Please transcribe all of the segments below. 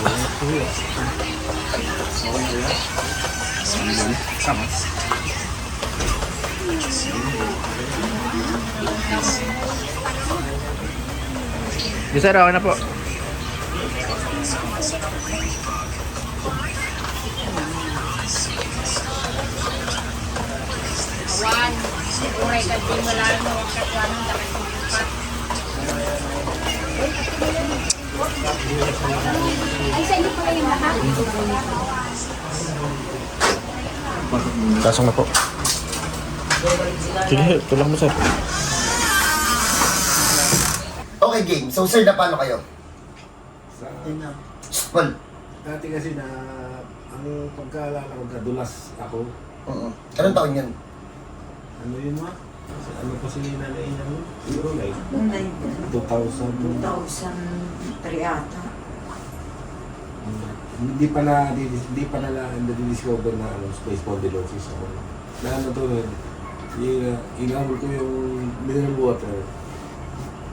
Yes sir, okay na po. One, uray ka din wala na mo katwan ng dapat Kasong na po. Sige, tulak mo sir. Okay, game. So, sir, na paano kayo? Sa akin na. Well, Dati kasi na ang pagkaalala ko, gadulas ako. uh Anong taon yun? Ano yun ma? Ano pa si nanay niya nun? Siguro like Noong 2000. 2003 ata. Hindi pa na hindi pa na na-discover na ano, space spondylosis ako. Na ano to, yung inabot ko yung mineral water.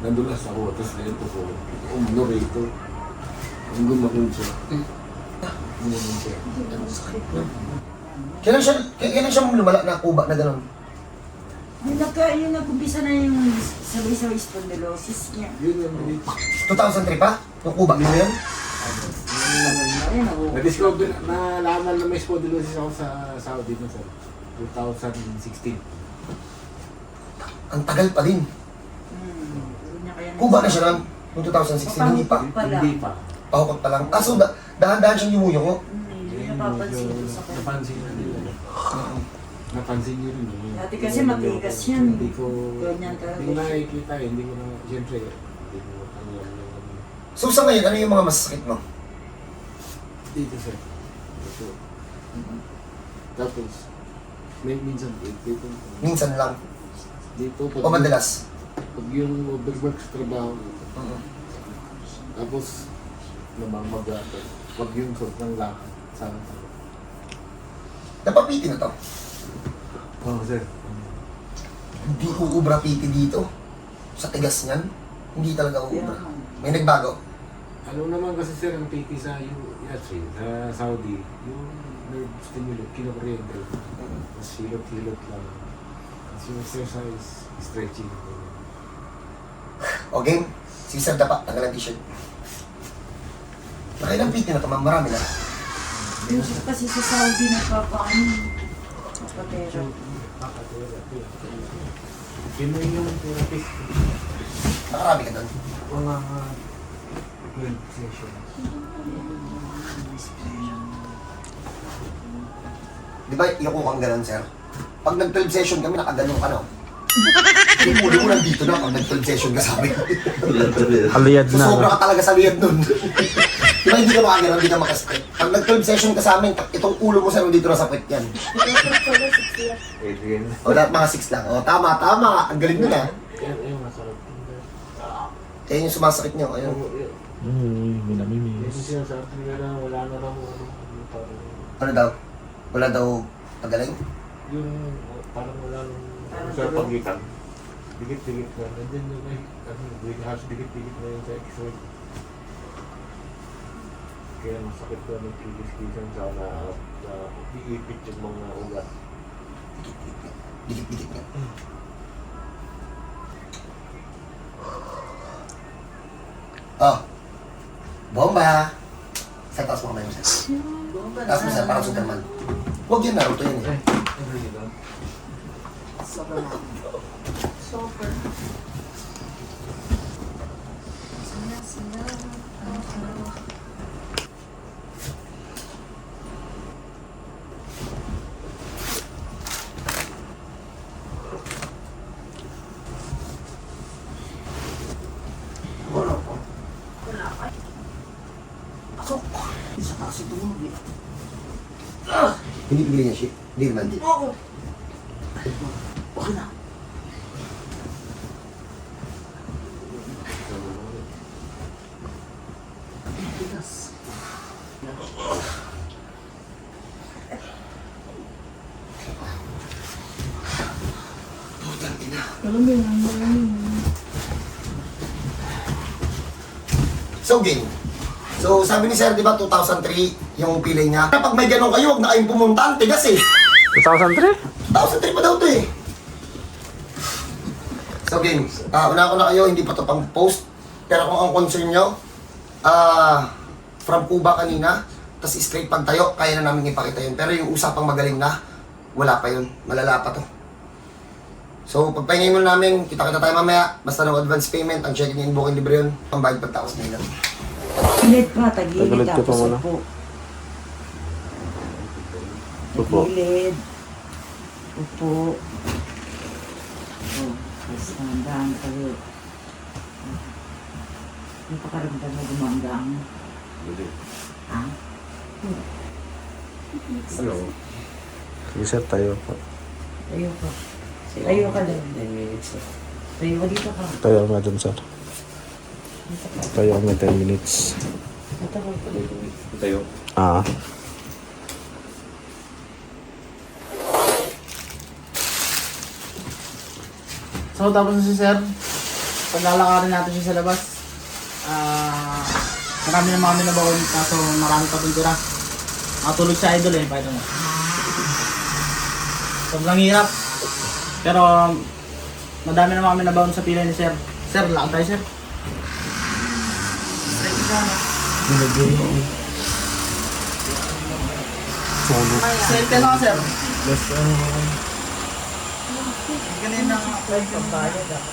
Nandulas ako, tapos na ito ko. Umano rito. Ang gumagun siya. Gumagun siya. Kailan siya, kailan siya lumala na kuba na gano'n? Yung, nagka, yung nag-umpisa na yung sabay-sabay spondylosis niya. Yun yung dito. 2003 pa? Yung kuba mo yun? Ayun ako. Na-discover, nalaman na may spondylosis ako sa Saudi na sa 2016. Ang tagal pa din. Hmm. Niya kaya Kuba na siya lang. Noong 2016, hindi pa. Pala. Hindi pa. Pahukot pa lang. Kaso, da, dahan-dahan siyang yumuyungo. Hmm, Hindi Yun, napapansin medyo ko sa kanya. Napansin na nila. Napansin niyo rin. eh. Dati kasi matigas yan. Hindi ko, Ganyan talaga hindi ko siya. nakikita eh. Hindi ko na, siyempre, hindi ko alam yung So, sa ngayon, ano yung mga masakit mo? dito sir. Ito. Tapos, may minsan dito. Dito, Minsan lang. dito pag, O madalas? pag yung overwork sa trabaho, Mhm. tapos, namamaga ako. Pag yung sort ng lakad sa Napapiti na to. Oh, sir. Hindi uubra piti dito. Sa tigas niyan. Hindi talaga uubra. May nagbago. Ano naman kasi sir ang PT sa US, eh, sa Saudi, yung nerve stimulate, kinokuryente. Tapos hilot-hilot lang. Tapos yung exercise, stretching. O game, si Sir Dapa, tanggal ang t-shirt. Nakailang piti na to, ma'am. Marami na. Yung kasi sa Saudi nagpapaano. Napatera. Yun na yung therapist. Nakarami ka doon. Mga 12 sessions. Di ba, yung kang ganun, sir? Pag nag-12 session kami, nakaganon ka, no? Yung ulo mo nandito na pag nag-12 session ka sa amin. Aliyad So, sobra ka talaga sa liyad nun. Di ba, hindi ka makaganon, hindi ka makastraight. Pag nag-12 session ka sa amin, itong ulo mo, sir, nandito na sa puwet yan. O, lahat mga 6 lang. O, tama, tama. Ang galing nun, masarap. Kaya yung sumasakit niyo, ayun. Uy, may Yung namimiss. na na ano, Ano daw? Wala daw pagaling? yung parang wala nang Parang sa dulo. pagitan. Dikit-dikit na. Nandiyan yung may, ano, dikit, halos dikit-dikit na yung sa x-ray. Kaya masakit ko ng kilis-kisan sa na, na iipit yung mga ugat. Dikit-dikit niya. Oh. Bomba! Sa taas mo kamay mo, sir. Taas mo, sir, parang Superman. Huwag yun, Naruto yun eh. Isa kasi tulog eh. Hindi bigyan niya shit. Hindi naman. Oo. Na. Alam mo yun, ang maraming. So, game. So, So, sabi ni Sir, di ba, 2003 yung pilay niya. Kapag may ganun kayo, huwag na kayong pumunta. Ang tigas eh. 2003? 2003 pa daw to eh. So, game. Ah, una ko na kayo, hindi pa to pang post. Pero kung ang concern nyo, ah, from Cuba kanina, tas straight pagtayo, kaya na namin ipakita yun. Pero yung usapang magaling na, wala pa yun. Malala pa to. So, pagpahingin mo namin, kita-kita tayo mamaya. Basta ng advance payment, ang check-in yung booking libre yun. Pambayad pagtapos na yun. Gilid pa, tagilid. Tapos muna. upo. Upo. Tagilid. Upo. Oh, tapos nandahan kayo. Ano pakaramdam mo gumanggang? Ha? Hello. Sir, tayo po. Tayo ka. Tayo ka lang. Tayo ka dito ka. Tayo nga dun sir. Tayo kami 10 minutes. Dito ka. Tayo. Ah. So tapos na si Sir, paglalakarin natin siya sa labas. Ah, marami na mga minabawon kaso marami pa tira. Matulog sa idol eh, paano mo. Sobrang hirap. Pero madami na mga minabawon sa pila ni Sir. Sir, lakad tayo Sir. Sir, kailan ka Sir? Ganun na apply ka bayad ah.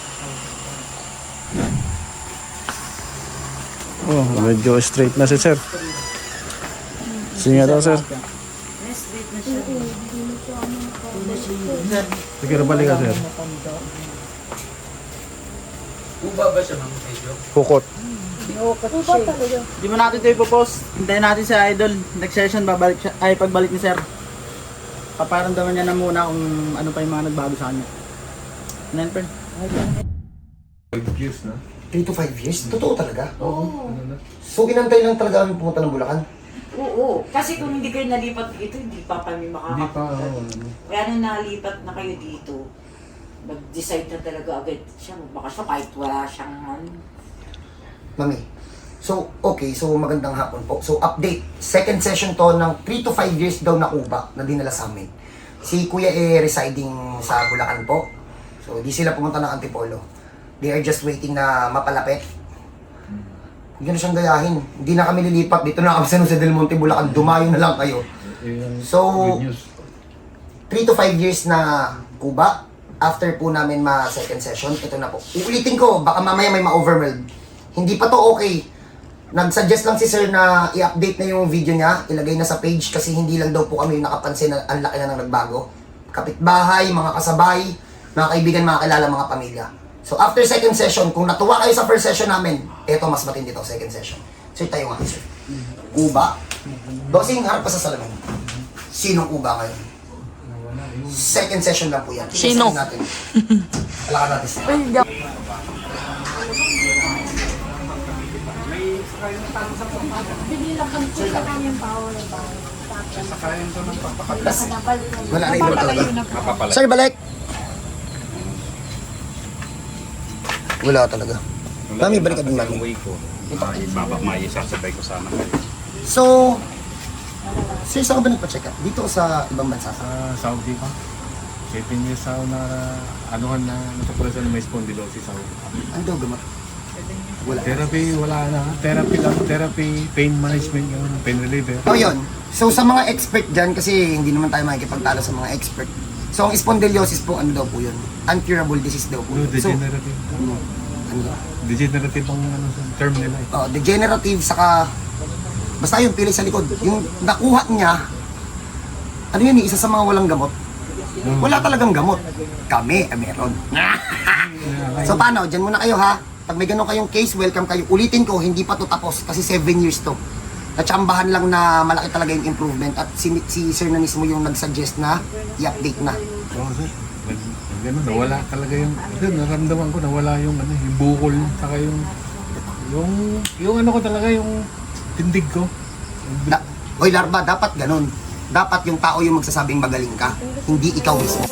Oh, medyo straight na si sir. Sige daw sir. Sige, balik ka sir. Hukot. Di mo natin ito ipopost. Hintayin natin sa idol. Next session, babalik siya, ay pagbalik ni sir. Paparamdaman niya na muna kung ano pa yung mga nagbago sa kanya. Ano Nen, Five years na. 3 to 5 years? Totoo talaga? Oo. So, inantay lang talaga kami pumunta ng Bulacan? Oo, kasi kung hindi kayo nalipat dito, hindi pa kami Hindi makakapunta. pa, oo, ano. Kaya nung nalipat na kayo dito, nag-decide na talaga agad siya magbakasyon kahit wala siyang ano. Mami. So, okay. So, magandang hapon po. So, update. Second session to ng 3 to 5 years daw na Cuba na dinala sa amin. Si Kuya eh residing sa Bulacan po. So, di sila pumunta ng Antipolo. They are just waiting na mapalapit. Nyo na siyang gayahin. Hindi na kami lilipat. Dito na kami sa Jose del Monte, Bulacan. Dumayo na lang kayo. So, good news. 3 to 5 years na Cuba. After po namin ma second session, ito na po. Uulitin ko, baka mamaya may ma-overwhelm. Hindi pa to okay. Nag-suggest lang si sir na i-update na yung video niya, ilagay na sa page kasi hindi lang daw po kami yung nakapansin na ang laki na ng nagbago. Kapitbahay, mga kasabay, mga kaibigan, mga kilala, mga pamilya. So after second session, kung natuwa kayo sa first session namin, eto mas matindi to, second session. Sir, tayo nga, sir. Cuba. Bossing, harap pa sa salamin. Sinong Cuba ngayon? Second session lang po yan. Sino? Natin. Alakan natin sir. Wala na iba talaga. Sir, balik! Wala talaga. Mami, balik ka din, mami. way ko. May sasabay ko sana kayo. So, sir, saan ka ba nagpa-check up? Dito o sa ibang bansa? Sa Saudi pa. 7 years ako na anuhan na natuklasan na may spondylosis ako. Ano daw gamot? Wala. Therapy, wala na. Therapy lang. Therapy, pain management, yun, pain reliever. Oh, yun. So, sa mga expert dyan, kasi hindi naman tayo makikipagtalo sa mga expert. So, ang spondylosis po, ano daw po yun? Uncurable disease daw po. Ano, yun. So, degenerative. ano? Ano? Degenerative ang ano, term nila eh. Oh, degenerative, saka, basta yung pili sa likod. Yung nakuha niya, ano yun, isa sa mga walang gamot. Wala talagang gamot. Kami, eh, meron. so, paano? Diyan muna kayo, ha? Pag may ganun kayong case, welcome kayo. Ulitin ko, hindi pa to tapos kasi 7 years to. Natsambahan lang na malaki talaga yung improvement at si, si sir na mismo yung nag-suggest na i-update na. Oo, sir. Ganun, nawala talaga yung, yun, naramdaman ko, nawala yung, ano, yung bukol, saka yung, yung, yung ano ko talaga, yung tindig ko. Da, Hoy Larva, dapat ganun. Dapat yung tao yung magsasabing magaling ka, hindi ikaw mismo.